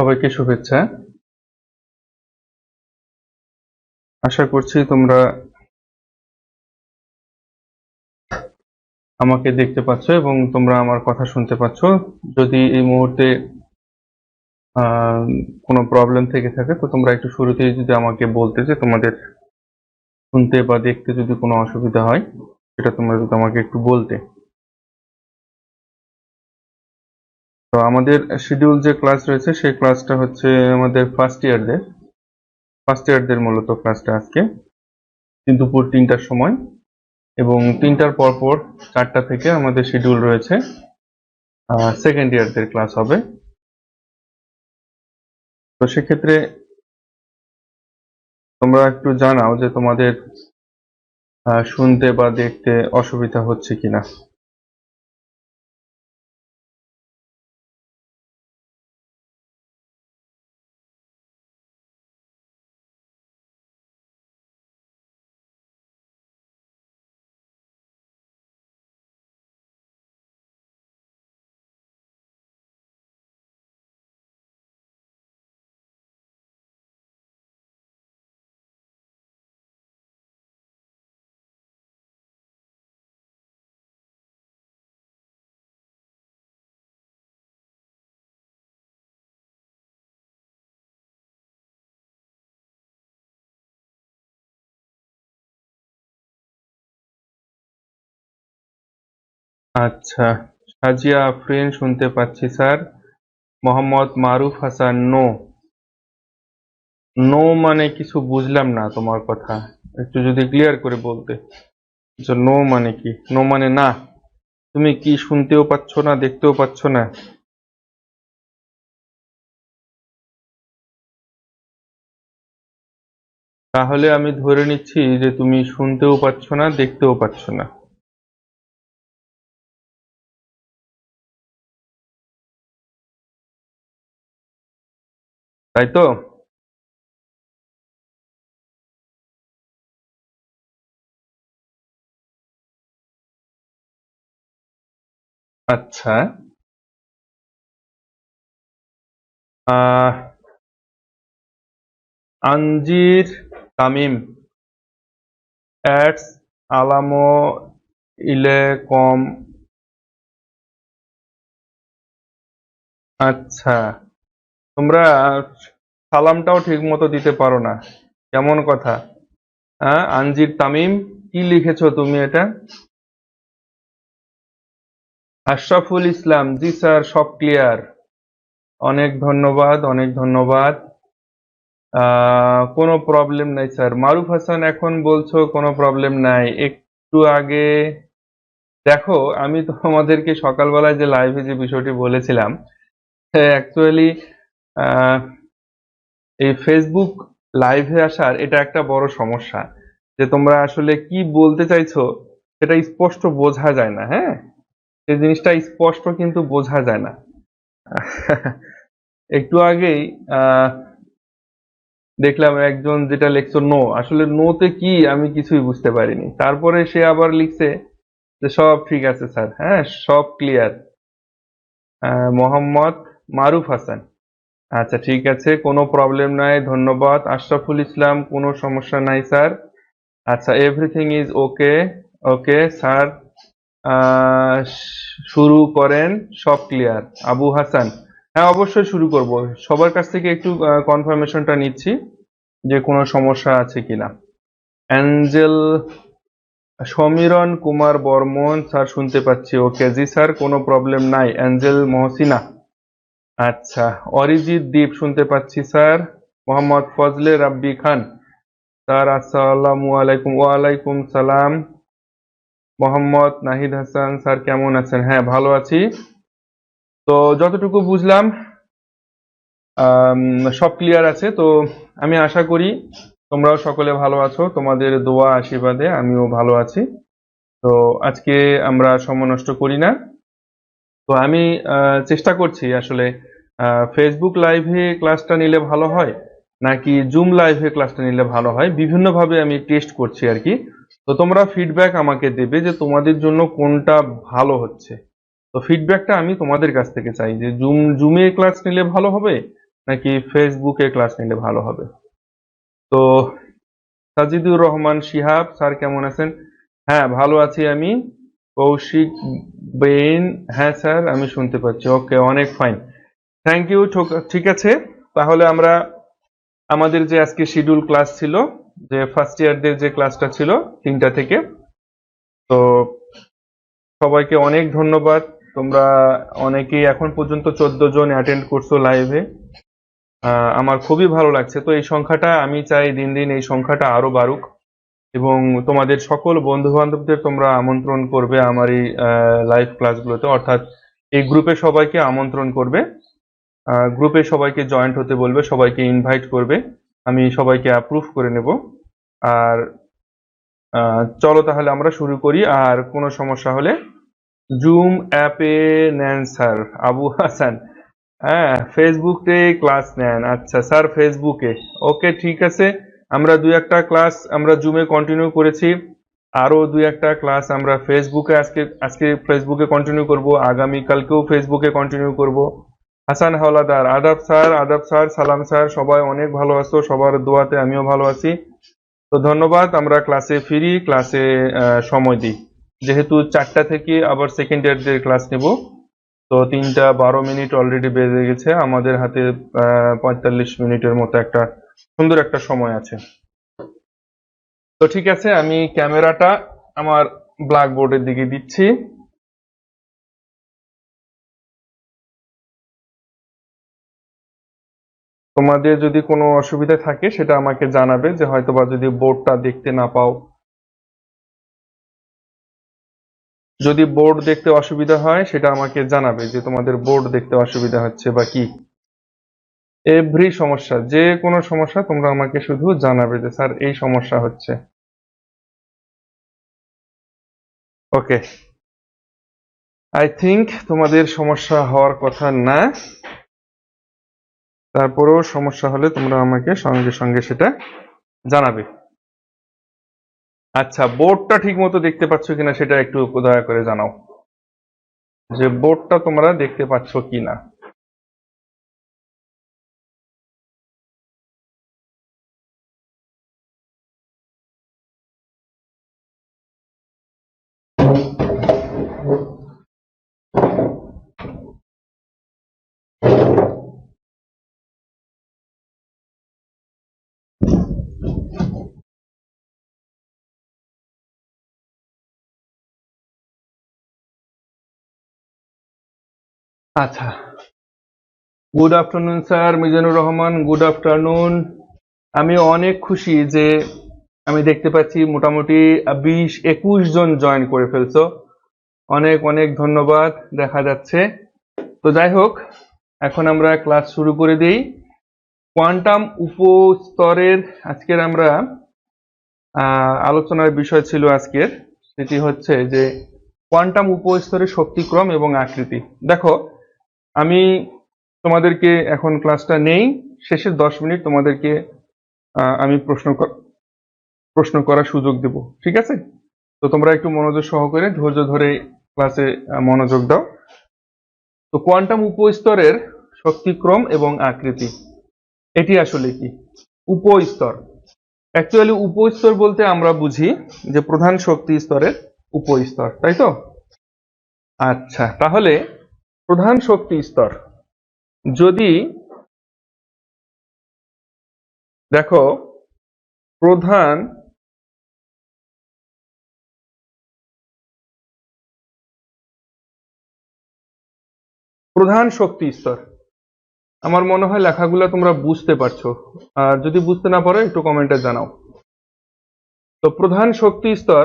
সবাইকে শুভেচ্ছা। আশা করছি তোমরা আমাকে দেখতে পাচ্ছ এবং তোমরা আমার কথা শুনতে পাচ্ছ। যদি এই মুহূর্তে কোনো প্রবলেম থেকে থাকে, তো তোমরা একটু শুরুতেই যদি আমাকে বলতে যে তোমাদের শুনতে বা দেখতে যদি কোনো অসুবিধা হয়, সেটা তোমরা যদি আমাকে একটু বলতে। তো আমাদের শিডিউল যে ক্লাস রয়েছে, সেই ক্লাসটা হচ্ছে আমাদের ফার্স্ট ইয়ারদের ফার্স্ট ইয়ারদের মূলত ক্লাসটা আজকে। কিন্তু দুপুর তিনটার সময় এবং তিনটার পর পর চারটা থেকে আমাদের শিডিউল রয়েছে। সেকেন্ড ইয়ারদের ক্লাস হবে। তো সেক্ষেত্রে তোমরা একটু জানাও যে তোমাদের শুনতে বা দেখতে অসুবিধা হচ্ছে কিনা। আচ্ছা সাজিয়া আফরিন শুনতে পাচ্ছি, sir. Mohammad Maruf Hasan, no. No মানে কিছু বুঝলাম না তোমার কথা। একটু যদি ক্লিয়ার করে বলতে। নো মানে কি? নো মানে না। তুমি কি শুনতেও পাচ্ছ না, দেখতেও পাচ্ছ না? তাহলে আমি ধরে নিচ্ছি যে তুমি শুনতেও পাচ্ছ না, দেখতেও পাচ্ছ না। তাই তো? আচ্ছা। আহ তামিম। অ্যাডস আলামো ইলেকম আচ্ছা। তোমরা সালামটাও ঠিক মতো দিতে পারো না। কেমন কথা? হ্যাঁ আনজির তামিম, কি লিখেছো তুমি এটা? আশরাফুল ইসলাম, জি স্যার, সব ক্লিয়ার। অনেক ধন্যবাদ অনেক ধন্যবাদ। কোনো প্রবলেম নাই স্যার। মারুফ হাসান, এখন বলছো কোনো প্রবলেম নাই। একটু আগে, দেখো, আমি তোমাদেরকে সকালবেলায় যে লাইভে যে বিষয়টি বলেছিলাম অ্যাকচুয়ালি এই ফেসবুক লাইভে আসার এটা একটা বড় সমস্যা, যে তোমরা আসলে কি বলতে চাইছো সেটা স্পষ্ট বোঝা যায় না হ্যাঁ? সেই জিনিসটা স্পষ্ট কিন্তু বোঝা যায় না। একটু আগেই দেখলাম একজন যেটা লিখছো নো আসলে নোতে কি আমি কিছুই বুঝতে পারিনি। তারপরে সে আবার লিখছে যে সব ঠিক আছে স্যার হ্যাঁ সব ক্লিয়ার মোহাম্মদ মারুফ হাসান। আচ্ছা ঠিক আছে, কোনো প্রবলেম নাই, ধন্যবাদ। আশরাফুল ইসলাম, কোনো সমস্যা নাই স্যার আচ্ছা everything is okay okay sir শুরু করেন, সব ক্লিয়ার আবু হাসান। হ্যাঁ অবশ্যই শুরু করব। সবার কাছ থেকে একটু কনফার্মেশনটা নিচ্ছি যে কোনো সমস্যা আছে কিনা। অ্যাঞ্জেল সমীরণ কুমার বর্মন স্যার শুনতে পাচ্ছি। ওকে জি স্যার কোনো প্রবলেম নাই। অ্যাঞ্জেল মহসিনা। আচ্ছা অরিজিৎ দীপ শুনতে পাচ্ছি, স্যার। মোহাম্মদ ফজলে রাব্বি খান। স্যার, আসসালামু আলাইকুম। ওয়ালাইকুম সালাম। মোহাম্মদ নাহিদ হাসান, স্যার, কেমন আছেন? হ্যাঁ ভালো আছি। তো যতটুকু বুঝলাম সব ক্লিয়ার আছে। তো আমি আশা করি তোমরাও সকলে ভালো আছো। তোমাদের দোয়া, আশীর্বাদে আমিও ভালো আছি। তো আজকে আমরা সময় নষ্ট করি না। তো আমি চেষ্টা করছি আসলে ফেসবুক লাইভে ক্লাসটা নিলে ভালো হয়? নাকি জুম লাইভে ক্লাসটা নিলে ভালো হয়? বিভিন্নভাবে আমি টেস্ট করছি আর কি। তো তোমরা ফিডব্যাক আমাকে দেবে যে তোমাদের জন্য কোনটা ভালো হচ্ছে। তো ফিডব্যাকটা আমি তোমাদের কাছ থেকে চাই যে জুম জুমে ক্লাস নিলে ভালো হবে, নাকি ফেসবুকে ক্লাস নিলে ভালো হবে? তো সাজিদুর রহমান শিহাব, স্যার কেমন আছেন? হ্যাঁ ভালো আছি আমি। কৌশিক বেইন হ্যাঁ স্যার, আমি শুনতে পাচ্ছি। ওকে অনেক ফাইন থ্যাংক ইউ ঠিক আছে। তাহলে আমরা আমাদের যে আজকে শিডিউল ক্লাস ছিল, যে ফার্স্ট ইয়ারদের যে ক্লাসটা ছিল, তিনটা থেকে। তো সবাইকে অনেক ধন্যবাদ। তোমরা অনেকেই এখন পর্যন্ত চোদ্দ জন অ্যাটেন্ড করছ লাইভে আমার খুবই ভালো লাগছে। তো এই সংখ্যাটা আমি চাই দিন দিন এই সংখ্যাটা আরও বাড়ুক। এবং তোমাদের সকল বন্ধু বান্ধবদের তোমরা আমন্ত্রণ করবে আমার এই লাইভ ক্লাসগুলোতে অর্থাৎ এই গ্রুপে সবাইকে আমন্ত্রণ করবে। গ্রুপে সবাইকে জয়েন্ট হতে বলবে, সবাইকে ইনভাইট করবে। আমি সবাইকে অ্যাপ্রুভ করে নেব। আর চলো তাহলে আমরা শুরু করি। আর কোনো সমস্যা হলে জুম অ্যাপে নেন স্যার আবু হাসান। হ্যাঁ ফেসবুকে ক্লাস নেন। আচ্ছা স্যার ফেসবুকে ওকে ঠিক আছে। আমরা দুই একটা ক্লাস আমরা জুমে কন্টিনিউ করেছি। আরও দুই একটা ক্লাস আমরা ফেসবুকে আজকে আজকে ফেসবুকে কন্টিনিউ করব। আগামী কালকেও ফেসবুকে কন্টিনিউ করব। হাসান হাওলাদার, আদাব স্যার আদাব স্যার, সালাম স্যার, সবাই অনেক ভালো আছো, সবার দোয়াতে আমিও ভালো আছি। তো ধন্যবাদ, আমরা ক্লাসে ফিরি, ক্লাসে সময় দিই। যেহেতু চারটা থেকে আবার সেকেন্ড ইয়ারদের ক্লাস নেব, তো তিনটা বারো মিনিট অলরেডি বেজে গেছে। আমাদের হাতে পঁয়তাল্লিশ মিনিটের মতো একটা, সুন্দর একটা সময় আছে। তো ঠিক আছে, আমি ক্যামেরাটা আমার ব্ল্যাকবোর্ডের দিকে দিচ্ছি। তোমাদের যদি কোনো অসুবিধা থাকে, সেটা আমাকে জানাবে যে হয়তোবা যদি বোর্ডটা দেখতে না পাও। যদি বোর্ড দেখতে অসুবিধা হয়, সেটা আমাকে জানাবে যে তোমাদের বোর্ড দেখতে অসুবিধা হচ্ছে বা কি। এভরি সমস্যা, যে কোনো সমস্যা তোমরা আমাকে শুধু জানাবে যে, স্যার, এই সমস্যা হচ্ছে। ওকে। আই থিঙ্ক তোমাদের সমস্যা হওয়ার কথা না। তারপরেও সমস্যা হলে তোমরা আমাকে সঙ্গে সঙ্গে সেটা জানাবে। আচ্ছা বোর্ডটা ঠিক মতো দেখতে পাচ্ছ কিনা সেটা একটু দয়া করে জানাও। যে বোর্ডটা তোমরা দেখতে পাচ্ছ কিনা। আচ্ছা। Good afternoon sir Mizanur Rahman good afternoon আমি অনেক খুশি যে আমি দেখতে পাচ্ছি মোটামুটি বিশ একুশ জন জয়েন করে ফেলছো। অনেক অনেক ধন্যবাদ, দেখা যাচ্ছে। তো যাই হোক, এখন আমরা ক্লাস শুরু করে দিই। কোয়ান্টাম উপস্তরের আজকের আমরা আলোচনার বিষয় ছিল আজকের। সেটি হচ্ছে যে কোয়ান্টাম উপস্তরের শক্তিক্রম এবং আকৃতি। দেখো আমি তোমাদেরকে এখন ক্লাসটা নেই শেষের দশ মিনিট তোমাদেরকে আমি প্রশ্ন প্রশ্ন করার সুযোগ দেব, ঠিক আছে? তো তোমরা একটু মনোযোগ সহকারে, ধৈর্য ধরে ক্লাসে মনোযোগ দাও। তো কোয়ান্টাম উপস্তরের শক্তিক্রম এবং আকৃতি, এটি আসলে কি? উপস্তর। অ্যাকচুয়ালি উপস্তর বলতে আমরা বুঝি যে প্রধান শক্তি স্তরের উপস্তর, তাই তো? আচ্ছা তাহলে প্রধান শক্তি স্তর। যদি দেখো, প্রধান প্রধান শক্তি স্তর। আমার মনে হয় লেখাগুলো তোমরা বুঝতে পারছ। আর যদি বুঝতে না পারো, একটু কমেন্টে জানাও। তো প্রধান শক্তি স্তর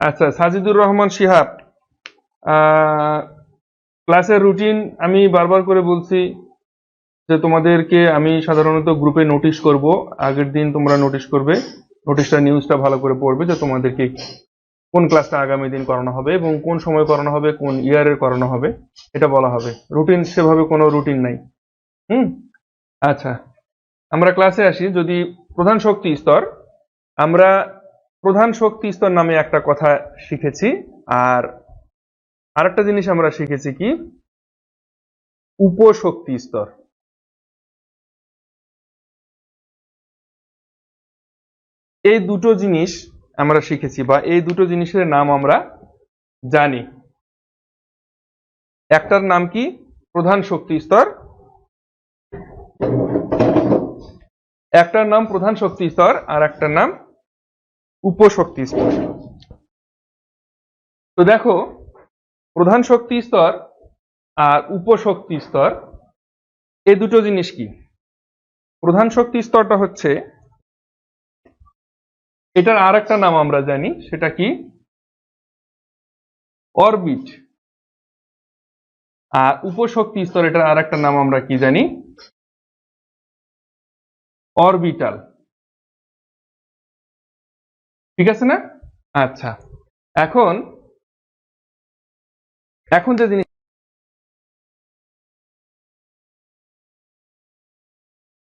আচ্ছা সাজিদুর রহমান শিহাব ক্লাসের রুটিন আমি বারবার করে বলছি যে তোমাদেরকে আমি সাধারণত গ্রুপে নোটিশ করব। আগের দিন তোমরা নোটিশ করবে নোটিশটা নিউজটা ভালো করে পড়বে যে তোমাদেরকে কোন ক্লাসটা আগামী দিন করানো হবে এবং কোন সময় করানো হবে, কোন ইয়ারের করানো হবে, এটা বলা হবে। রুটিন সেভাবে কোনো রুটিন নাই। হুম? আচ্ছা আমরা ক্লাসে আসি। যদি প্রধান শক্তি স্তর, আমরা প্রধান শক্তি স্তর নামে একটা কথা শিখেছি, আর আরেকটা জিনিস আমরা শিখেছি কি? উপশক্তি স্তর এই দুটো জিনিস আমরা শিখেছি, বা এই দুটো জিনিসের নাম আমরা জানি। একটার নাম কি? প্রধান শক্তি স্তর একটার নাম প্রধান শক্তি স্তর আর একটার নাম উপশক্তি স্তর। তো দেখো, প্রধান শক্তি স্তর আর উপশক্তি স্তর এই দুটো জিনিস কি? প্রধান শক্তি স্তরটা হচ্ছে, এটার আর একটা নাম আমরা জানি, সেটা কি? অরবিট। আর উপশক্তি স্তর, এটার আর একটা নাম আমরা কি জানি? অরবিটাল। ঠিক আছে না? আচ্ছা। এখন এখন যে জিনিস